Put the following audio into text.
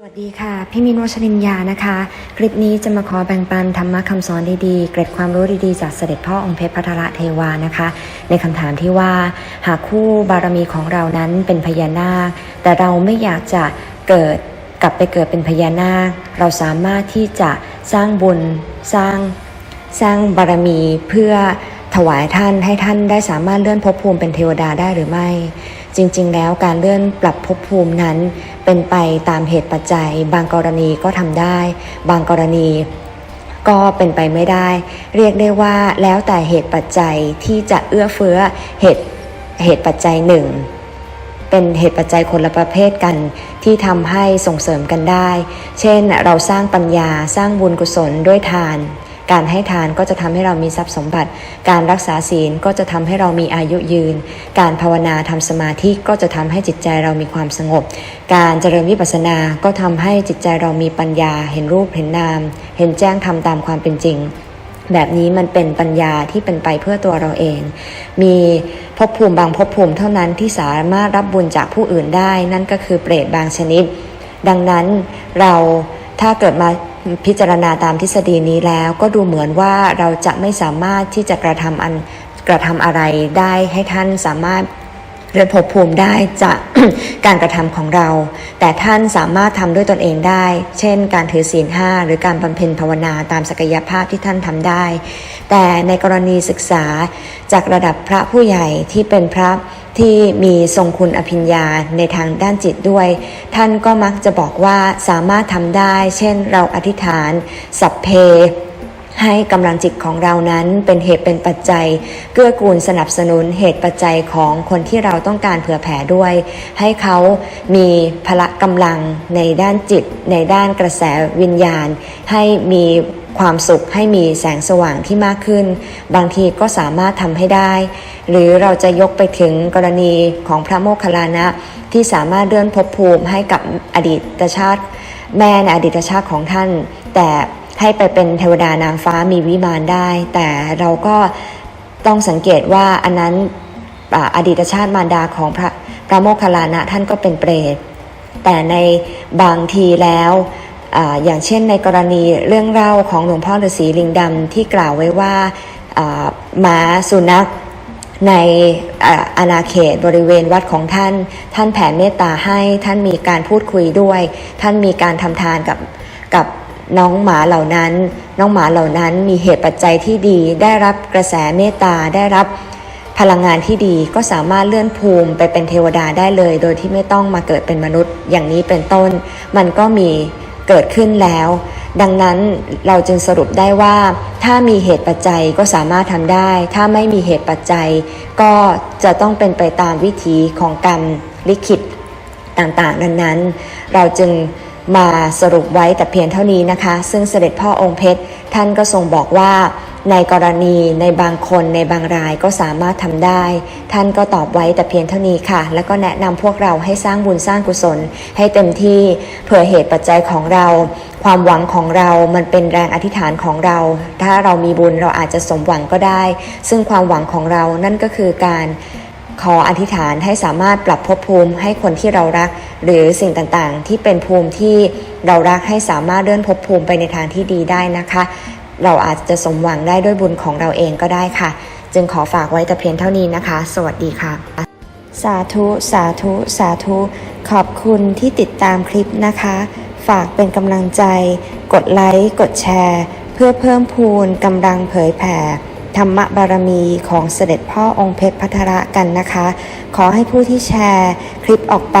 สวัสดีค่ะ พี่มินวชรินยานะคะ คลิปนี้จะมาขอแบ่งปันธรรมะคำสอนดีๆ เกร็ดความรู้ดีๆ จากเสด็จพ่อองค์เพชรพัทระเทวานะคะ ในคำถามที่ว่า หากคู่บารมีของเรานั้นเป็นพญานาค แต่เราไม่อยากจะเกิดกลับไปเกิดเป็นพญานาค เราสามารถที่จะสร้างบุญสร้างสร้างบารมีเพื่อถวายท่านให้ท่านได้สามารถเลื่อนภพภูมิเป็นเทวดาได้หรือไม่ จริง ๆ แล้วการเลื่อนปรับภพภูมินั้น เป็นไปตามเหตุปัจจัย บางกรณีก็ทำได้ บางกรณีก็เป็นไปไม่ได้ เรียกได้ว่าแล้วแต่เหตุปัจจัยที่จะเอื้อเฟื้อเหตุเหตุปัจจัยหนึ่งเป็นเหตุปัจจัยคนละประเภทกันที่ทำให้ส่งเสริมกันได้ เช่น เราสร้างปัญญาสร้างบุญกุศลด้วยทาน การให้ทานก็จะทำให้เรามีทรัพย์สมบัติ การรักษาศีลก็จะทำให้เรามีอายุยืน การภาวนาทำสมาธิก็จะทำให้จิตใจเรามีความสงบ การเจริญวิปัสสนาก็ทำให้จิตใจเรามีปัญญา เห็นรูปเห็นนาม เห็นแจ้งทำตามความเป็นจริงแบบนี้มันเป็นปัญญาที่เป็นไปเพื่อตัวเราเอง มีภพภูมิบางภพภูมิเท่านั้นที่สามารถรับบุญจากผู้อื่นได้ นั่นก็คือเปรตบางชนิด ดังนั้นเราถ้าเกิดมา พิจารณาตามทฤษฎีนี้แล้วก็ดูเหมือนว่าเราจะไม่สามารถที่จะกระทำอันกระทำอะไรได้ให้ท่านสามารถ เรือนภพภูมิได้จากการกระทำของเรา แต่ท่านสามารถทำด้วยตนเองได้ เช่น การถือศีลห้าหรือการบำเพ็ญภาวนาตามศักยภาพที่ท่านทำได้ แต่ในกรณีศึกษาจากระดับพระผู้ใหญ่ที่เป็นพระที่มีทรงคุณอภิญญาในทางด้านจิตด้วย ท่านก็มักจะบอกว่าสามารถทำได้ เช่น เราอธิษฐาน สัพเพ ให้กำลังจิตของเรานั้นเป็นเหตุเป็นปัจจัย เกื้อกูลสนับสนุนเหตุปัจจัยของคนที่เราต้องการเผื่อแผ่ด้วย ให้เขามีพละกำลังในด้านจิต ในด้านกระแสวิญญาณ ให้มีความสุขให้มีแสงสว่างที่มากขึ้น บางทีก็สามารถทำให้ได้ หรือเราจะยกไปถึงกรณีของพระโมคคัลลานะ ที่สามารถเลื่อนภพภูมิให้กับอดีตชาติ แม่ในอดีตชาติของท่าน แต่ ให้ไปเป็นเทวดานางฟ้ามีวิมานได้ แต่เราก็ต้องสังเกตว่าอันนั้นออดีตชาติมารดาของพระพระโมคคัลลานะท่านก็เป็นเปรตแต่ในบางทีแล้วออย่างเช่นในกรณีเรื่องเล่าของหลวงพ่อฤาษีลิงดำที่กล่าวไว้ว่าม้าสุนัขในอาณาเขตบริเวณวัดของท่าน ท่านแผ่เมตตาให้ท่านมีการพูดคุยด้วย ท่านมีการทำทานกับกับ น้องหมาเหล่านั้น น้องหมาเหล่านั้นมีเหตุปัจจัยที่ดี ได้รับกระแสเมตตาได้รับพลังงานที่ดีก็สามารถเลื่อนภูมิไปเป็นเทวดาได้เลย โดยที่ไม่ต้องมาเกิดเป็นมนุษย์อย่างนี้เป็นต้น มันก็มีเกิดขึ้นแล้ว ดังนั้นเราจึงสรุปได้ว่า ถ้ามีเหตุปัจจัยก็สามารถทำได้ ถ้าไม่มีเหตุปัจจัย ก็จะต้องเป็นไปตามวิถีของกรรมลิขิตต่างๆดังนั้นเราจึง มาสรุปไว้แต่เพียงเท่านี้นะคะ ซึ่งเสด็จพ่อองค์เพชร ท่านก็ทรงบอกว่า ในกรณีในบางคนในบางรายก็สามารถทำได้ ท่านก็ตอบไว้แต่เพียงเท่านี้ค่ะ แล้วก็แนะนำพวกเราให้สร้างบุญสร้างกุศล ให้เต็มที่เผื่อเหตุปัจจัยของเรา ความหวังของเรามันเป็นแรงอธิษฐานของเรา ถ้าเรามีบุญเราอาจจะสมหวังก็ได้ ซึ่งความหวังของเรานั่นก็คือการขออธิษฐานให้สามารถปรับภพภูมิให้คนที่เรารัก หรือสิ่งต่างๆ ที่เป็นภูมิที่เรารักให้สามารถเลื่อนภพภูมิไปในทางที่ดีได้นะคะ เราอาจจะสมหวังได้ด้วยบุญของเราเองก็ได้ค่ะ จึงขอฝากไว้แต่เพียงเท่านี้นะคะ สวัสดีค่ะ สาธุ สาธุ สาธุ ขอบคุณที่ติดตามคลิปนะคะ ฝากเป็นกำลังใจ กดไลค์ กดแชร์ เพื่อเพิ่มพูนกำลังเผยแผ่ธรรมบารมีของเสด็จพ่อองค์เพชรพัทระกันนะคะ ขอให้ผู้ที่แชร์คลิปออกไป